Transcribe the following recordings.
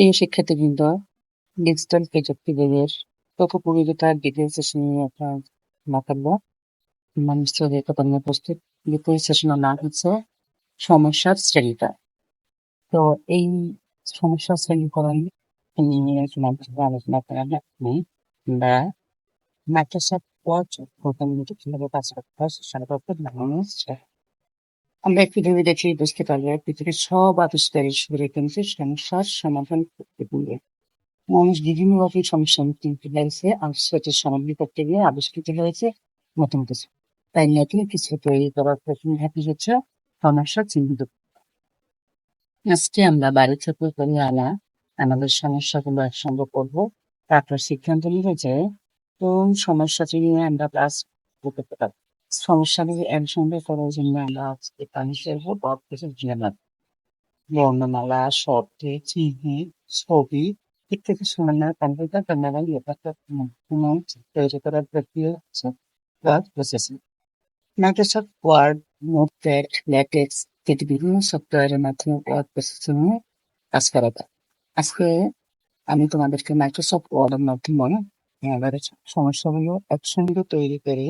প্রিয় শিক্ষার্থীবৃন্দ, ডিজিটাল প্রযুক্তি বিভাগের তথ্যপ্রযুক্তিতার দ্বিতীয় সেশন নিয়ে আপনার বক্তব্য মানুষ কতদিন প্রস্তুত দ্বিতীয় সেশনের নাম হচ্ছে সমস্যার শ্রেণীটা। তো এই সমস্যার শ্রেণীকরণ নিয়ে আলোচনা করার মাধ্যমে আমরা মাইক্রোসফট ওয়ার্ড প্রোগ্রামগুলো কীভাবে কাজ করতে হয় সে সম্পর্কে ধারণা আমরা পৃথিবী দেখে বুঝতে পারব পৃথিবীর সব আবিষ্কারের শুরু কিন্তু সমস্যার সমাধান করতে গিয়ে। মানুষ বিভিন্ন রকম সমস্যার মুখোমুখি হয়েছে সেটির সমাধান করতে গিয়ে আবিষ্কৃত হয়েছে নতুন কিছু। তাই নতুন কিছু তৈরি করার প্রথম ধাপই হচ্ছে সমস্যা চিহ্নিত। আজকে আমরা বাড়ি থেকে করে আনা আমাদের সমস্যাগুলো একসঙ্গে করব। তারপর সিদ্ধান্ত নিবে যে কোন সমস্যাটি নিয়ে আমরা ক্লাস করতে পারব। সমস্যাগুলো একসঙ্গে করার জন্য আমরা আজকে পানি ফেলব বড় কিছু জ্ঞান বর্ণমালা, শব্দ, চিহ্ন, ছবি থেকে সামান্য কম্পিউটার ক্যামেরা ব্যাপারটা তৈরি করার প্রক্রিয়া হচ্ছে word processing Microsoft word notepad LaTeX ইত্যাদি বিভিন্ন সফটওয়্যারের মাধ্যমে ওয়ার্ড প্রসেসিং কাজ করা যায়। আজকে আমি তোমাদেরকে মাইক্রোসফট ওয়ার্ডের মাধ্যমে আমাদের সমস্যাগুলো একসঙ্গে তৈরি করে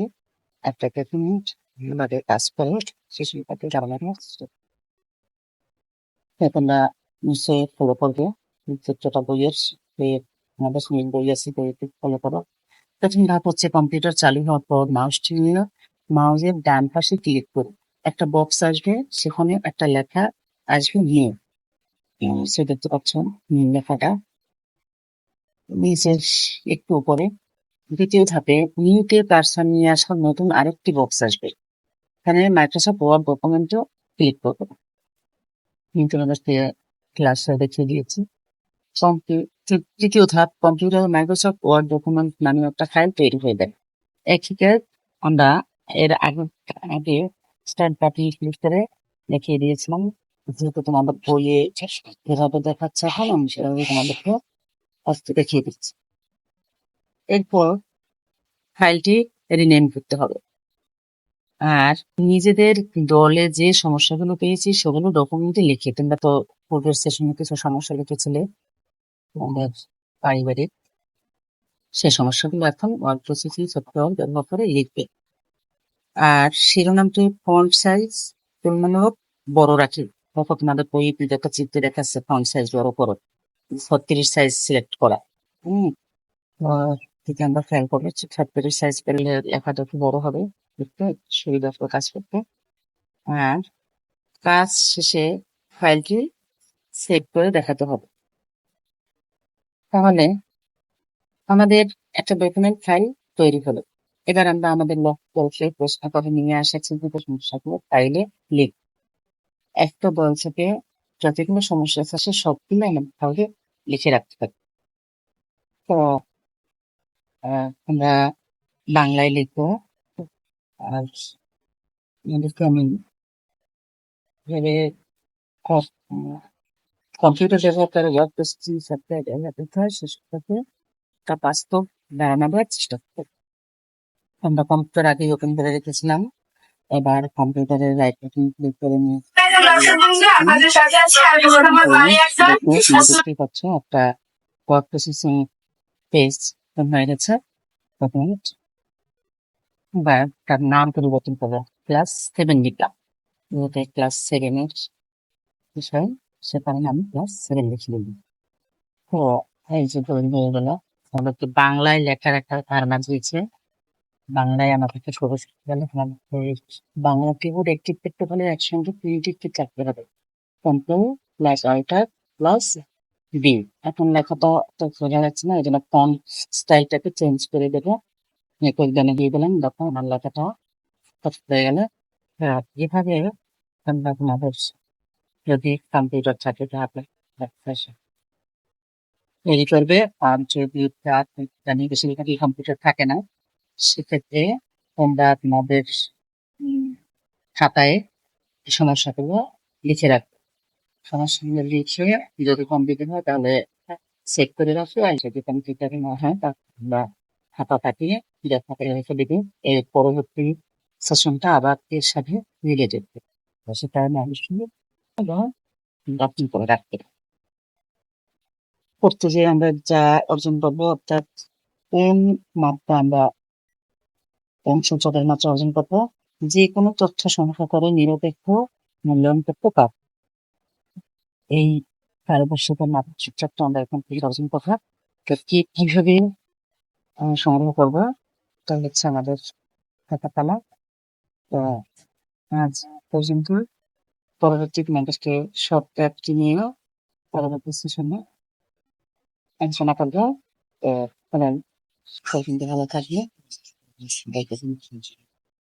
একটা ডকুমেন্ট আমাদের কাজ করে সে সম্পর্কে জানানো তোমরা নিশ্চয়ই ফলো করবে। বইয়ের আমাদের বই আছে বইতে ফলো করো। প্রথম ধাপ হচ্ছে কম্পিউটার চালু হওয়ার পর মাউসটি নিয়ে মাউসের ডান পাশে ক্লিক করো। একটা বক্স আসবে সেখানে একটা লেখা আসবে নিউ সে দেখতে পাচ্ছ নিউ লেখাটা। নিচের একটু উপরে দ্বিতীয় ধাপে নিউতে কারসার নিয়ে আসার নতুন আরেকটি বক্স আসবে। এখানে মাইক্রোসফট ওয়ার্ড ডকুমেন্টও ক্লিক করব কিন্তু আমাদের ক্লাসে দেখিয়ে দিয়েছি। তৃতীয় ধাপ কম্পিউটার মাইক্রোসফট ওয়ার্ড ডকুমেন্ট নামে একটা ফাইল তৈরি হয়ে যায়। একদিকে আমরা এর আগে আগে স্ট্যান্ড বাটন ক্লিক করে দেখিয়ে দিয়েছিলাম। যেহেতু তোমাদের বইয়ে যেভাবে দেখাচ্ছে এখন, আমি সেভাবে তোমাদেরকে দেখিয়ে দিচ্ছি। এরপর ফাইলটি রিনেম করতে হবে। আর নিজেদের দলে যে সমস্যাগুলো পেয়েছি, সেগুলো ডকুমেন্টে লিখে, তোমরা তো পূর্বের সেশনে কিছু সমস্যা লিখেছিলে, তোমাদের পারিবারিক সেই সমস্যাগুলো এখন ওয়ার্ড প্রসেসিং সফটওয়্যার ব্যবহার করে লিখবে। আর শিরোনামটি ফন্ট সাইজ তুলনামূলক বড় রাখি। দেখো, তোমাদের বই একটা চিত্র দেখাচ্ছে ফন্ট সাইজ বড় করো ছত্রিশ সাইজ সিলেক্ট করা। হম থেকে আমরা খেয়াল করব ছত্রিশ সাইজ পেলে লেখাটা একটু বড় হবে, দেখতে সুবিধা হবে কাজ করতে। আর কাজ শেষে ফাইলটি সেভ করে দেখাতে হবে। তাহলে আমাদের একটা ডকুমেন্ট ফাইল তৈরি হলো। এবার আমরা আমাদের লক্ষ্যে প্রশ্ন করে নিয়ে আসা চিন্তিত সমস্যাগুলো ফাইলে লিখ একটা বল থেকে যতগুলো সমস্যা আছে সবগুলো তাহলে লিখে রাখতে পারি। তো আমরা বাংলায় লিখব আর আমাদেরকে আমি ভেবে কম্পিউটার ওয়ার্ড প্রসেসিং সফটওয়্যার ব্যবহার করতে হয় সেসবটাকে তা বাস্তব দাঁড়ানোর চেষ্টা আমরা কম্পিউটার আগে ওপেন করে রেখেছিলাম এবার কম্পিউটারের রাইট বাটন ক্লিক করে নিয়ে একটা পাচ্ছ প্রসেসিং পেজ হয়ে গেছে বা তার নাম পরিবর্তন করব। ক্লাস সেভেন লিখলাম। যেহেতু ক্লাস সেভেনের বিষয়, সে কারণে আমি ক্লাস সেভেন লিখে দিলাম তো এই যে তৈরি হয়ে গেল আমাদেরকে বাংলায় লেখার একটা ধারণা দিয়েছে? বাংলায় আমার কাছে শিখতে গেলে বাংলা কিবোর্ড একটি করতে হলে একসঙ্গে তিনটি চাপতে হবে। Control plus alter plus B এখন লেখাটা তো বোঝা যাচ্ছে না এই জন্য ফন্ট স্টাইলটাকে চেঞ্জ করে দেবো। একদানে দিয়ে দিলাম দেখো আমার লেখাটা হয়ে গেল। আর এভাবে আমরা যদি কম্পিউটার থাকে তাহলে তৈরি করবে আর যদি জানি বেশিরভাগ কম্পিউটার থাকে না সেক্ষেত্রে তোমরা তোমাদের খাতায় সমস্যাগুলো লিখে রাখবে। খাতা থাকিয়ে দেখা পরবর্তী সেশনটা আবার এর করে রাখতে করতে যে আমরা যা অর্জন করব, অর্থাৎ কোন মাত্রা আমরা কোন সূচকের মাত্রা অর্জন করব, যে কোনো তথ্য সংগ্রহ করে নিরপেক্ষ মূল্যায়ন করতে পারব। এই মাত্রা সূচকটা আমরা এখন থেকে অর্জন করব তো কীভাবে সংগ্রহ করব, তা হচ্ছে আমাদের থাকা পালা তো আজ পর্যন্ত পরবর্তী তোমাদেরকে সব অ্যাপটি নিয়েও পরবর্তী সেশনে আলোচনা করব। তো ভালো থাকবে